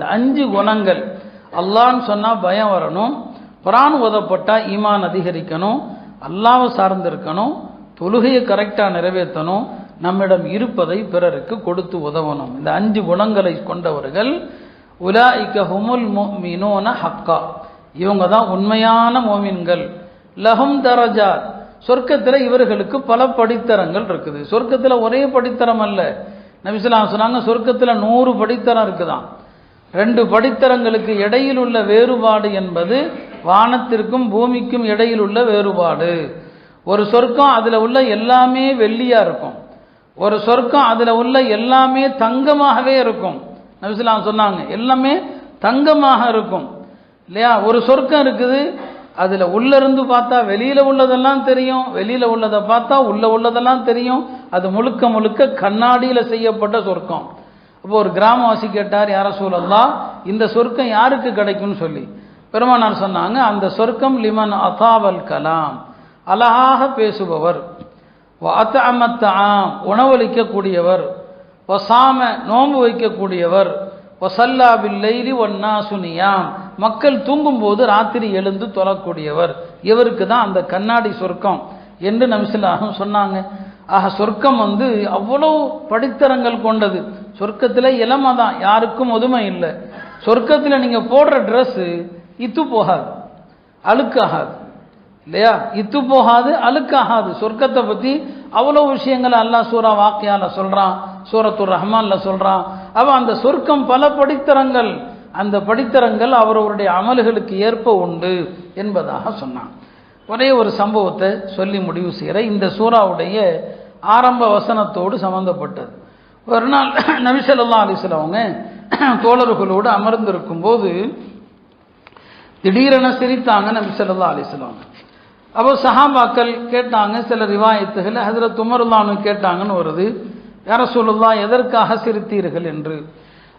இந்த அஞ்சு குணங்கள். அல்லான்னு சொன்னால் பயம் வரணும். குரான் உதப்பட்டால் ஈமான் அதிகரிக்கணும். அல்லாவை சார்ந்திருக்கணும். தொழுகையை கரெக்டாக நிறைவேற்றணும். நம்மிடம் இருப்பதை பிறருக்கு கொடுத்து உதவணும். இந்த அஞ்சு குணங்களை கொண்டவர்கள் உலா இக்க ஹுமுல் மீனோன ஹக்கா. இவங்க தான் உண்மையான மோமின்கள். லஹும் தரஜா சொர்க்கத்தில் இவர்களுக்கு பல படித்தரங்கள் இருக்குது. சொர்க்கத்தில் ஒரே படித்தரம் அல்ல. நபிசுலாம் சொன்னாங்க சொர்க்கத்தில் நூறு படித்தரம் இருக்குதான் ரெண்டு படித்தரங்களுக்கு இடையில் உள்ள வேறுபாடு என்பது வானத்திற்கும் பூமிக்கும் இடையில் உள்ள வேறுபாடு. ஒரு சொர்க்கம் அதில் உள்ள எல்லாமே வெள்ளியாக இருக்கும். ஒரு சொர்க்கம் அதில் உள்ள எல்லாமே தங்கமாகவே இருக்கும். நபிசுலாம் சொன்னாங்க எல்லாமே தங்கமாக இருக்கும். இல்லையா? ஒரு சொர்க்கம் இருக்குது அதில் உள்ளேருந்து பார்த்தா வெளியில் உள்ளதெல்லாம் தெரியும் வெளியில் உள்ளதை பார்த்தா உள்ள உள்ளதெல்லாம் தெரியும். அது முழுக்க முழுக்க கண்ணாடியில் செய்யப்பட்ட சொர்க்கம். இப்போ ஒரு கிராமவாசி கேட்டார் யார சூழல்லா இந்த சொர்க்கம் யாருக்கு கிடைக்கும்னு சொல்லி? பெருமானார் சொன்னாங்க அந்த சொர்க்கம் லிமன் அதாவல் கலாம். அழகாக பேசுபவர். அமத்தாம் உணவளிக்கக்கூடியவர் ஒசாம நோன்பு வைக்கக்கூடியவர். ஒசல்லா பில்லைலி ஒன்னா சுனியாம் மக்கள் தூங்கும்போது ராத்திரி எழுந்து தொழக்கூடியவர். இவருக்கு தான் அந்த கண்ணாடி சொர்க்கம் என்று நமிசிலாகம் சொன்னாங்க. ஆக சொர்க்கம் வந்து அவ்வளோ படித்தரங்கள் கொண்டது. சொர்க்கத்தில் இளமை தான் யாருக்கும் ஒதுமை இல்லை. சொர்க்கத்தில் நீங்கள் போடுற ட்ரெஸ்ஸு இத்து போகாது அழுக்காகாது. இல்லையா? இத்து போகாது அழுக்காகாது. சொர்க்கத்தை பற்றி அவ்வளோ விஷயங்களை அல்லாஹ் சூரா வாக்கியால சொல்கிறான் சூரத்துர் ரஹ்மான்ல சொல்கிறான் அவன் அந்த சொர்க்கம் பல படித்தரங்கள் அந்த படித்தரங்கள் அவரவருடைய அமல்களுக்கு ஏற்ப உண்டு என்பதாக சொன்னான். ஒரே ஒரு சம்பவத்தை சொல்லி முடிவு செய்கிற இந்த சூறாவுடைய ஆரம்ப வசனத்தோடு சம்பந்தப்பட்டது. ஒரு நாள் நபிசல்லா அலிஸ்லாம் அவங்க தோழர்களோடு அமர்ந்திருக்கும் போது திடீரென சிரித்தாங்க நபிசல்லா அலிஸ்லாம் அப்போ சஹாபாக்கள் கேட்டாங்க சில ரிவாயத்துகள் ஹசரத் உமருல்லானு கேட்டாங்கன்னு வருது. யார சொல்லுல்லா எதற்காக சிரித்தீர்கள்? என்று.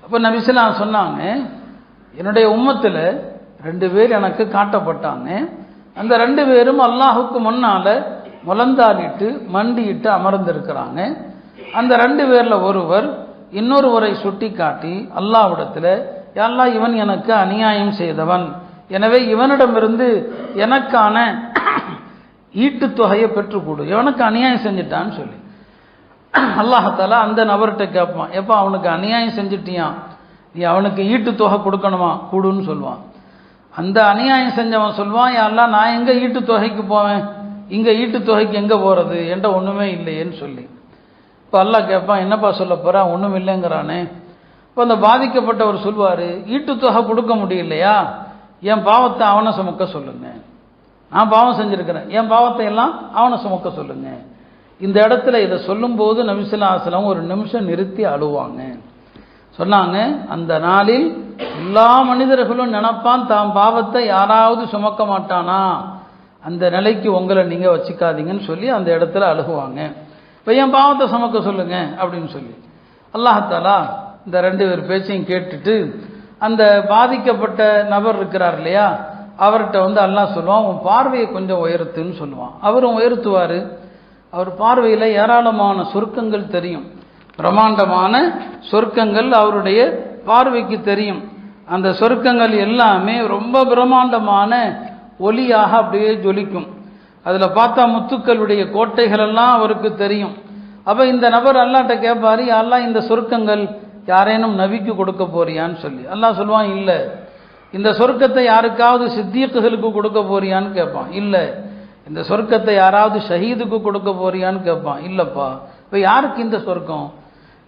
அப்போ நபிசல்லாம் சொன்னாங்க என்னுடைய உம்மத்தில் ரெண்டு பேர் எனக்கு காட்டப்பட்டாங்க. அந்த ரெண்டு பேரும் அல்லாஹுக்கு முன்னால் முழந்தாடிட்டு மண்டியிட்டு அமர்ந்திருக்கிறாங்க. அந்த ரெண்டு பேரில் ஒருவர் இன்னொருவரை சுட்டி காட்டி அல்லாவிடத்தில் எல்லா இவன் எனக்கு அநியாயம் செய்தவன். எனவே இவனிடமிருந்து எனக்கான ஈட்டுத்தொகையை பெற்றுக்கொடு. இவனுக்கு அநியாயம் செஞ்சிட்டான்னு சொல்லி. அல்லாஹால அந்த நபர்கிட்ட கேட்பான் எப்போ அவனுக்கு அநியாயம் செஞ்சிட்டியான் நீ அவனுக்கு ஈட்டுத்தொகை கொடுக்கணுமா? கூடுன்னு சொல்லுவான். அந்த அநியாயம் செஞ்சவன் சொல்லுவான் யாரெல்லாம் நான் எங்கே ஈட்டு தொகைக்கு போவேன்? இங்கே ஈட்டுத்தொகைக்கு எங்கே போகிறது என்கிட்ட ஒன்றுமே இல்லையேன்னு சொல்லி. இப்போ அல்லாஹ் கேட்பான் என்னப்பா சொல்ல போகிறான் ஒன்றும் இல்லைங்கிறானே. இப்போ அந்த பாதிக்கப்பட்டவர் சொல்வார் ஈட்டு தொகை கொடுக்க முடியலையா? என் பாவத்தை அவனை சுமக்க சொல்லுங்க. நான் பாவம் செஞ்சுருக்கிறேன். என் பாவத்தை எல்லாம் அவனை சுமக்க சொல்லுங்க. இந்த இடத்துல இதை சொல்லும்போது நபிசுல்லாஸ்லாம் ஒரு நிமிஷம் நிறுத்தி அழுவாங்க. சொன்னாங்க அந்த நாளில் எல்லா மனிதர்களும் நினப்பான் தாம் பாவத்தை யாராவது சுமக்க மாட்டானா? அந்த நிலைக்கு உங்களை நீங்கள் வச்சுக்காதீங்கன்னு சொல்லி அந்த இடத்துல அழுகுவாங்க. இப்போ என் பாவத்தை சுமக்க சொல்லுங்க அப்படின்னு சொல்லி. அல்லாஹாலா இந்த ரெண்டு பேர் பேச்சையும் கேட்டுட்டு அந்த பாதிக்கப்பட்ட நபர் இருக்கிறார் இல்லையா அவர்கிட்ட வந்து அல்லாஹ் சொல்லுவான் உன் பார்வையை கொஞ்சம் உயர்த்துன்னு சொல்லுவான். அவரும் உயர்த்துவார். அவர் பார்வையில் ஏராளமான சொர்க்கங்கள் தெரியும். பிரம்மாண்டமான சொர்க்கங்கள் அவருடைய பார்வைக்கு தெரியும். அந்த சொர்க்கங்கள் எல்லாமே ரொம்ப பிரம்மாண்டமான ஒலியாக அப்படியே ஜொலிக்கும். அதில் பார்த்தா முத்துக்களுடைய கோட்டைகள் எல்லாம் அவருக்கு தெரியும். அப்போ இந்த நபர் அல்லாட்ட கேட்பார் அல்லாஹ் இந்த சொருக்கங்கள் யாரேனும் நபிக்கு கொடுக்க போறியான்னு சொல்லி. அல்லாஹ் சொல்லுவான் இல்லை. இந்த சொர்க்கத்தை யாருக்காவது சித்தியக்குகளுக்கு கொடுக்க போறியான்னு கேட்பான் இல்லை. இந்த சொர்க்கத்தை யாராவது ஷஹீதுக்கு கொடுக்க போறியான்னு கேட்பான் இல்லைப்பா. இப்போ யாருக்கு இந்த சொர்க்கம்?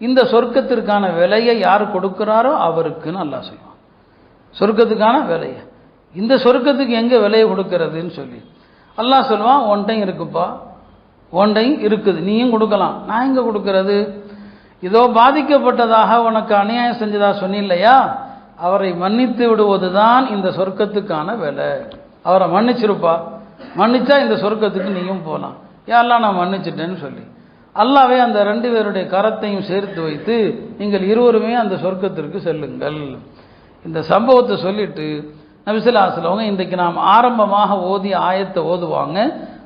இந்த சொர்க்கத்திற்கான விலையை யார் கொடுக்குறாரோ அவருக்குன்னு அல்லாஹ் சொல்லுவான். சொர்க்கத்துக்கான விலையை. இந்த சொர்க்கத்துக்கு எங்கே விலையை கொடுக்கறதுன்னு சொல்லி. அல்லாஹ் சொல்லுவான் ஒன்டையும் இருக்குப்பா. ஒன்டையும் இருக்குது. நீயும் கொடுக்கலாம். நான் எங்கே கொடுக்கறது? இதோ பாதிக்கப்பட்டதாக உனக்கு அநியாயம் செஞ்சதா சொன்னில்லையா? அவரை மன்னித்து விடுவது தான் இந்த சொர்க்கத்துக்கான வேலை. அவரை மன்னிச்சிருப்பா. மன்னிச்சா இந்த சொர்க்கத்துக்கு நீயும் போகலாம் யாரெல்லாம் நான் மன்னிச்சிட்டேன்னு சொல்லி. அல்லாவே அந்த ரெண்டு பேருடைய கரத்தையும் சேர்த்து வைத்து நீங்கள் இருவருமே அந்த சொர்க்கத்திற்கு செல்லுங்கள். இந்த சம்பவத்தை சொல்லிட்டு நபிசுல்லாஸ்லவங்க இன்றைக்கு நாம் ஆரம்பமாக ஓதி ஆயத்தை ஓதுவாங்க.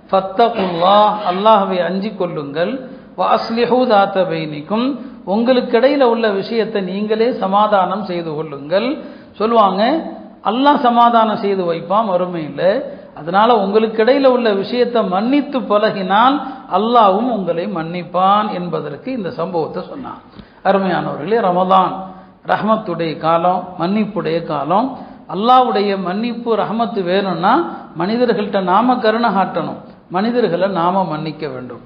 ஃபத்தகுல்லா அல்லாஹவை அஞ்சி கொள்ளுங்கள். வாஸ்லிஹூ தாத்த பைனிக்கும். உங்களுக்கு இடையில் உள்ள விஷயத்தை நீங்களே சமாதானம் செய்து கொள்ளுங்கள். சொல்லுவாங்க அல்லாஹ் சமாதானம் செய்து வைப்பான் வறுமையில் அதனால் உங்களுக்கு இடையில் உள்ள விஷயத்தை மன்னித்து பழகினால் அல்லாஹ்வும் உங்களை மன்னிப்பான் என்பதற்கு இந்த சம்பவத்தை சொன்னான். அருமையானவர்களே ரமதான் ரஹமத்துடைய காலம் மன்னிப்புடைய காலம். அல்லாஹ்வுடைய மன்னிப்பு ரஹமத்து வேணும்னா மனிதர்கள்ட்ட நாம கருணை காட்டணும். மனிதர்களை நாம மன்னிக்க வேண்டும்.